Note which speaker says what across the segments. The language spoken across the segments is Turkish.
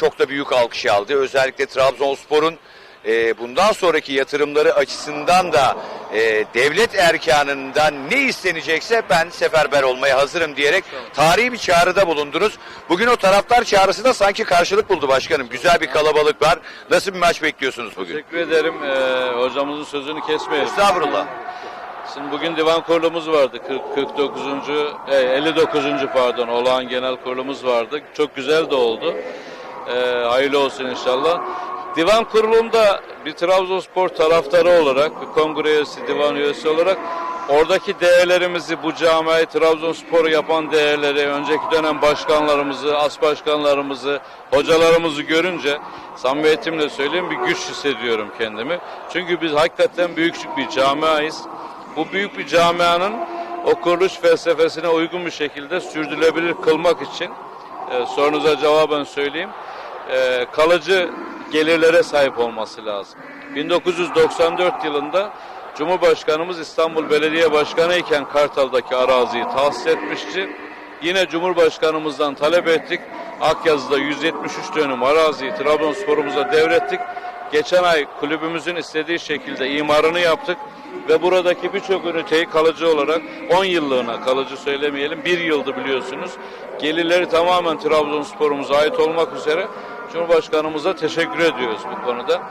Speaker 1: çok da büyük alkış aldı. Özellikle Trabzonspor'un e, bundan sonraki yatırımları açısından da e, devlet erkanından ne istenecekse ben seferber olmaya hazırım diyerek tarihi bir çağrıda bulundunuz. Bugün o taraftar çağrısı da sanki karşılık buldu başkanım. Güzel bir kalabalık var. Nasıl bir maç bekliyorsunuz bugün?
Speaker 2: Teşekkür ederim. Ee, hocamızın sözünü kesmeyelim.
Speaker 1: Estağfurullah.
Speaker 2: Şimdi bugün divan kurulumuz vardı. 40, 49. e, 59. pardon olağan genel kurulumuz vardı. Çok güzel de oldu. Ee, hayırlı olsun inşallah. Divan kurulunda bir Trabzonspor taraftarı olarak, bir kongre üyesi, divan üyesi olarak oradaki değerlerimizi, bu camiayı Trabzonspor'u yapan değerleri, önceki dönem başkanlarımızı, as başkanlarımızı, hocalarımızı görünce samimiyetimle söyleyeyim bir güç hissediyorum kendimi. Çünkü biz hakikaten büyük bir camiayız. Bu büyük bir camianın o kuruluş felsefesine uygun bir şekilde sürdürülebilir kılmak için e, sorunuza cevaben söyleyeyim. E, kalıcı gelirlere sahip olması lazım. 1994 yılında Cumhurbaşkanımız İstanbul Belediye Başkanı iken Kartal'daki araziyi tahsis etmişti. Yine Cumhurbaşkanımızdan talep ettik. Akyazı'da 173 dönüm araziyi Trabzonspor'umuza devrettik. Geçen ay kulübümüzün istediği şekilde imarını yaptık ve buradaki birçok üniteyi kalıcı olarak 10 yıllığına kalıcı söylemeyelim bir yıldı biliyorsunuz. Gelirleri tamamen Trabzonspor'umuza ait olmak üzere Cumhurbaşkanımıza teşekkür ediyoruz bu konuda.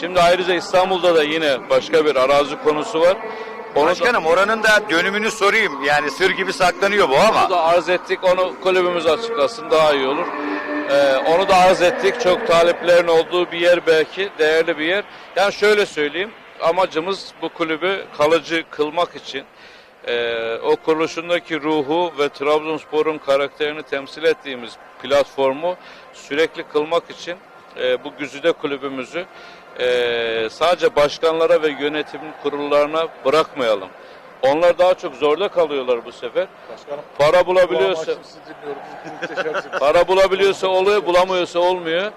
Speaker 2: Şimdi ayrıca İstanbul'da da yine başka bir arazi konusu var. Onu da-
Speaker 1: Başkanım oranın da dönümünü sorayım. Yani sır gibi saklanıyor bu ama.
Speaker 2: onu da arz ettik. Onu kulübümüz açıklasın daha iyi olur. Ee, onu da arz ettik. Çok taleplerin olduğu bir yer belki. Değerli bir yer. Yani şöyle söyleyeyim. Amacımız bu kulübü kalıcı kılmak için e, o kuruluşundaki ruhu ve Trabzonspor'un karakterini temsil ettiğimiz platformu sürekli kılmak için e, bu güzide kulübümüzü e, sadece başkanlara ve yönetim kurullarına bırakmayalım. Onlar daha çok zorda kalıyorlar bu sefer.
Speaker 3: Başkanım.
Speaker 2: Para
Speaker 3: Bu
Speaker 2: bulabiliyorsa para bulabiliyorsa oluyor, bulamıyorsa olmuyor.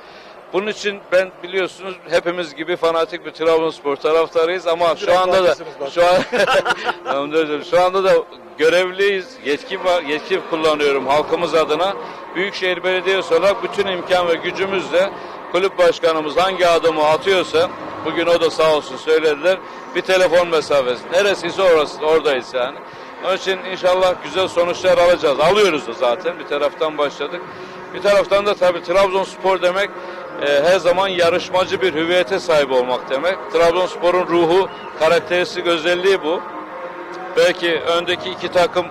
Speaker 2: Bunun için ben biliyorsunuz hepimiz gibi fanatik bir Trabzonspor taraftarıyız ama şu anda da şu an şu anda da görevliyiz. Yetki var, yetki kullanıyorum halkımız adına. Büyükşehir Belediyesi olarak bütün imkan ve gücümüzle kulüp başkanımız hangi adımı atıyorsa bugün o da sağ olsun söylediler. Bir telefon mesafesi. Neresiyse orası oradayız yani. Onun için inşallah güzel sonuçlar alacağız. Alıyoruz da zaten. Bir taraftan başladık. Bir taraftan da tabii Trabzonspor demek e, her zaman yarışmacı bir hüviyete sahip olmak demek. Trabzonspor'un ruhu, karakteristik özelliği bu. Belki öndeki iki takım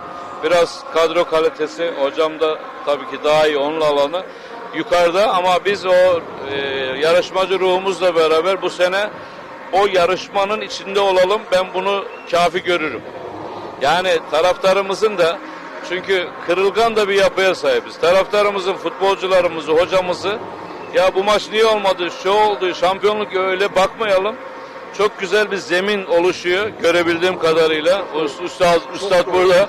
Speaker 2: biraz kadro kalitesi, hocam da tabii ki daha iyi onun alanı yukarıda ama biz o e, yarışmacı ruhumuzla beraber bu sene o yarışmanın içinde olalım. Ben bunu kafi görürüm. Yani taraftarımızın da çünkü kırılgan da bir yapıya sahibiz. Taraftarımızın, futbolcularımızı, hocamızı ya bu maç niye olmadı, şu oldu, şampiyonluk öyle bakmayalım. Çok güzel bir zemin oluşuyor görebildiğim kadarıyla. Üstad, üstad burada.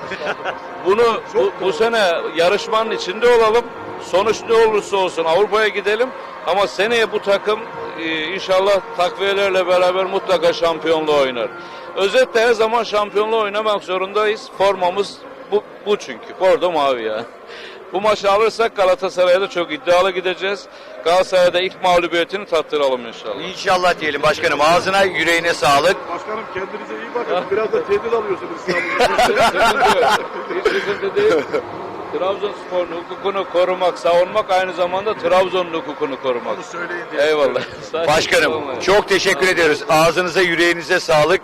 Speaker 2: Bunu bu, bu sene yarışmanın içinde olalım. Sonuç ne olursa olsun Avrupa'ya gidelim. Ama seneye bu takım e, inşallah takviyelerle beraber mutlaka şampiyonluğu oynar. Özetle her zaman şampiyonluğu oynamak zorundayız. Formamız bu, bu çünkü. Bordo mavi ya. Bu maçı alırsak Galatasaray'a da çok iddialı gideceğiz. Galatasaray'da ilk mağlubiyetini tattıralım inşallah.
Speaker 1: İnşallah diyelim başkanım. Ağzına yüreğine sağlık.
Speaker 3: Başkanım kendinize iyi bakın. Biraz da tedbir alıyorsunuz İstanbul'da.
Speaker 2: Hiç sıkıntı değil. Trabzonspor'un hukukunu korumak, savunmak aynı zamanda Trabzon'un hukukunu korumak.
Speaker 3: Bunu söyleyin diye.
Speaker 2: Eyvallah.
Speaker 1: Başkanım çok teşekkür ediyoruz. Ağzınıza yüreğinize sağlık.